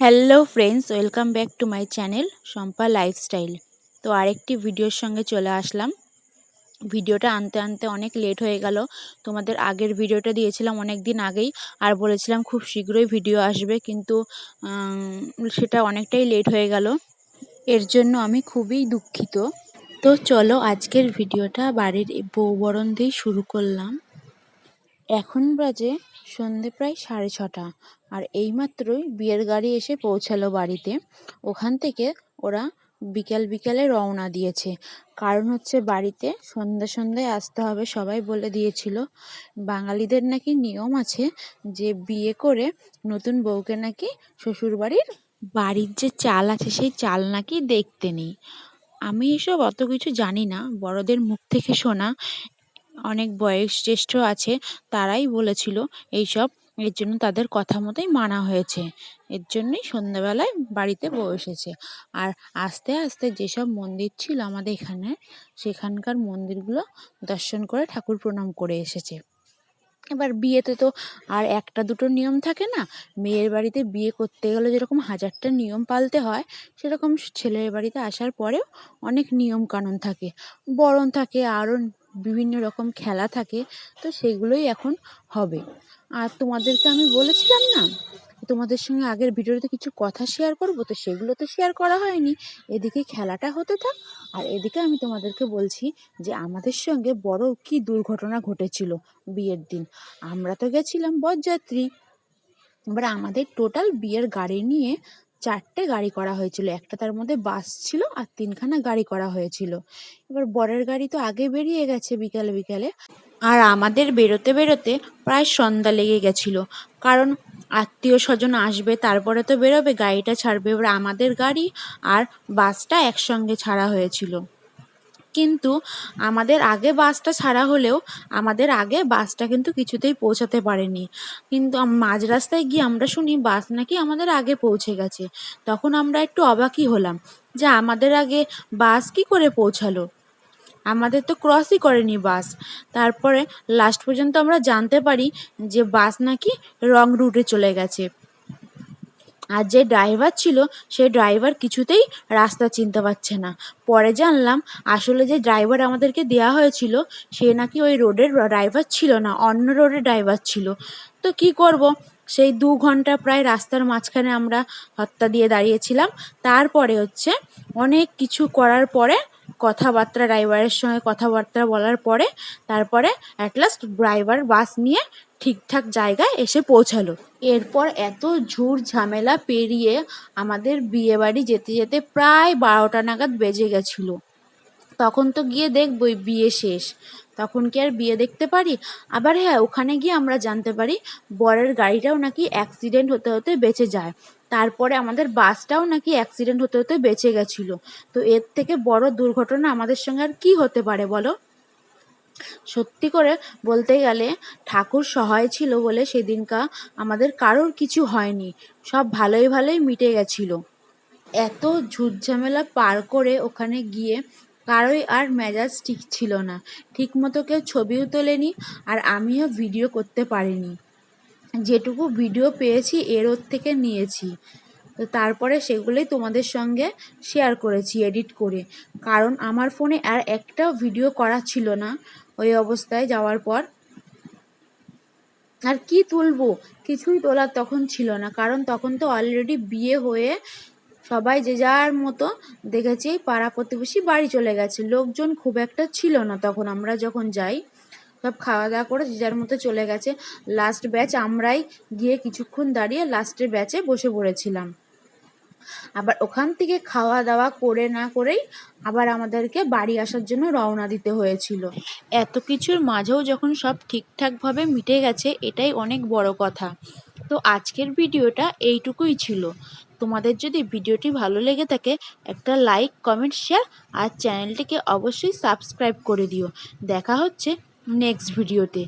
Hello friends welcome back to my channel Shampa lifestyle তো আরেকটি ভিডিওর সঙ্গে চলে আসলাম। ভিডিওটা আনতে আনতে অনেক লেট হয়ে গেল। তোমাদের আগের ভিডিওটা দিয়েছিলাম অনেক দিন আগেই আর বলেছিলাম খুব শীঘ্রই ভিডিও আসবে, কিন্তু সেটা অনেকটাই লেট হয়ে গেল। এর জন্য আমি খুবই দুঃখিত। তো চলো আজকের ভিডিওটা বাড়ির বৌবরণ দিয়েই শুরু করলাম। এখন বাজে সন্ধে প্রায় সাড়ে ছটা আর এইমাত্রই বিয়ের গাড়ি এসে পৌঁছালো বাড়িতে। ওখান থেকে ওরা বিকাল বিকালে রওনা দিয়েছে। কারণ হচ্ছে বাড়িতে সন্ধ্যে সন্ধ্যায় আসতে হবে সবাই বলে দিয়েছিল। বাঙালিদের নাকি নিয়ম আছে যে বিয়ে করে নতুন বউকে নাকি শ্বশুরবাড়ির বাড়ির যে চাল আছে সেই চাল নাকি দেখতে নেই। আমি এসব অত কিছু জানি না। বড়দের মুখ থেকে শোনা অনেক বয়স জ্যেষ্ঠ আছে, তারাই বলেছিল এইসব। এর জন্য তাদের কথা মতোই মানা হয়েছে। এর জন্যই সন্ধ্যাবেলায় বাড়িতে বউ এসেছে। আর আস্তে আস্তে যেসব মন্দির ছিল আমাদের এখানে, সেখানকার মন্দিরগুলো দর্শন করে ঠাকুর প্রণাম করে এসেছে। এবার বিয়েতে তো আর একটা দুটো নিয়ম থাকে না? মেয়ের বাড়িতে বিয়ে করতে গেলে যেরকম হাজারটা নিয়ম পালতে হয়, সেরকম ছেলের বাড়িতে আসার পরেও অনেক নিয়ম কানুন থাকে। বরণ থাকে আরও বিভিন্ন রকম খেলা থাকে, তো সেগুলোই এখন হবে। আর তোমাদেরকে আমি বলেছিলাম না, তোমাদের সঙ্গে আগের ভিডিওতে কিছু কথা শেয়ার করব, তো সেগুলো তো শেয়ার করা হয়নি। এদিকে খেলাটা হতে থাক, আর এদিকে আমি তোমাদেরকে বলছি যে আমাদের সঙ্গে বড় কি দুর্ঘটনা ঘটেছিল বিয়ের দিন। আমরা তো গেছিলাম বরযাত্রী, এবার আমাদের টোটাল বিয়ের গাড়ি নিয়ে চারটে গাড়ি করা হয়েছিল। একটা তার মধ্যে বাস ছিল আর তিনখানা গাড়ি করা হয়েছিল। এবার বরের গাড়ি তো আগে বেরিয়ে গেছে বিকালে বিকালে। আর আমাদের বেরোতে বেরোতে প্রায় সন্ধ্যা লেগে গেছিল। কারণ আত্মীয় স্বজন আসবে, তারপরে তো বেরোবে, গাড়িটা ছাড়বে। এবার আমাদের গাড়ি আর বাসটা একসঙ্গে ছাড়া হয়েছিল। কিন্তু আমাদের আগে বাসটা ছাড়া হলেও আমাদের আগে বাসটা কিন্তু কিছুতেই পৌঁছাতে পারেনি। কিন্তু মাঝ রাস্তায় গিয়ে আমরা শুনি বাস নাকি আমাদের আগে পৌঁছে গেছে। তখন আমরা একটু অবাকই হলাম যে আমাদের আগে বাস কি করে পৌঁছালো? আমাদের তো ক্রসই করেনি বাস। তারপরে লাস্ট পর্যন্ত আমরা জানতে পারি যে বাস নাকি রং রুটে চলে গেছে। আর যে ড্রাইভার ছিল, সে ড্রাইভার কিছুতেই রাস্তা চিনতে পারছে না। পরে জানলাম, আসলে যে ড্রাইভার আমাদেরকে দেওয়া হয়েছিল, সে নাকি ওই রোডের ড্রাইভার ছিল না, অন্য রোডের ড্রাইভার ছিল। তো কি করব? সেই দু ঘণ্টা প্রায় রাস্তার মাঝখানে আমরা হত্যা দিয়ে দাঁড়িয়েছিলাম। তারপরে হচ্ছে অনেক কিছু করার পরে কথাবার্তা, ড্রাইভারের সঙ্গে কথাবার্তা বলার পরে তারপরে অ্যাট লাস্ট ড্রাইভার বাস নিয়ে ঠিকঠাক জায়গায় এসে পৌঁছালো। এরপর এত ঝুড় ঝামেলা পেরিয়ে আমাদের বিয়েবাড়ি যেতে যেতে প্রায় বারোটা নাগাদ বেজে গেছিল। তখন তো গিয়ে দেখবই বিয়ে শেষ। তখন কি আর বিয়ে দেখতে পারি? আবার হ্যাঁ ওখানে গিয়ে আমরা জানতে পারি, বরের গাড়িটাও নাকি অ্যাক্সিডেন্ট হতে হতে বেঁচে যায়। তারপরে আমাদের বাসটাও নাকি অ্যাক্সিডেন্ট হতে হতে বেঁচে গেছিল। তো এর থেকে বড় দুর্ঘটনা আমাদের সঙ্গে আর কী হতে পারে বলো? সত্যি করে বলতে গেলে ঠাকুর সহায় ছিল বলে সেদিনকা আমাদের কারোর কিছু হয়নি। সব ভালোই ভালোই মিটে গেছিল। এত ঝুটঝামেলা পার করে ওখানে গিয়ে কারোই আর মেজাজ ঠিক ছিল না। ঠিক মতো কেউ ছবিও তোলেনি আর আমিও ভিডিও করতে পারিনি। যেটুকু ভিডিও পেয়েছি, এর ওর থেকে নিয়েছি। তো তারপরে সেগুলোই তোমাদের সঙ্গে শেয়ার করেছি এডিট করে। কারণ আমার ফোনে আর একটাও ভিডিও করা ছিল না, ওই অবস্থায় যাওয়ার পর। আর কি তুলবো? কিছুই তোলার তখন ছিল না, কারণ তখন তো অলরেডি বিয়ে হয়ে সবাই যে যার মতো দেখেছি, পাড়া প্রতিবেশী বাড়ি চলে গেছে। লোকজন খুব একটা ছিল না তখন, আমরা যখন যাই সব খাওয়া দাওয়া করে যে যার মতো চলে গেছে। লাস্ট ব্যাচ আমরাই গিয়ে কিছুক্ষণ দাঁড়িয়ে লাস্টের ব্যাচে বসে পড়েছিলাম। আবার ওখান থেকে খাওয়া দাওয়া করে না করেই আবার আমাদেরকে বাড়ি আসার জন্য রওনা দিতে হয়েছিল। এত কিছুর মাঝেও যখন সব ঠিকঠাকভাবে মিটে গেছে, এটাই অনেক বড় কথা। তো আজকের ভিডিওটা এইটুকুই ছিল। তোমাদের যদি ভিডিওটি ভালো লেগে থাকে, একটা লাইক কমেন্ট শেয়ার আর চ্যানেলটিকে অবশ্যই সাবস্ক্রাইব করে দিও। দেখা হচ্ছে নেক্সট ভিডিওতে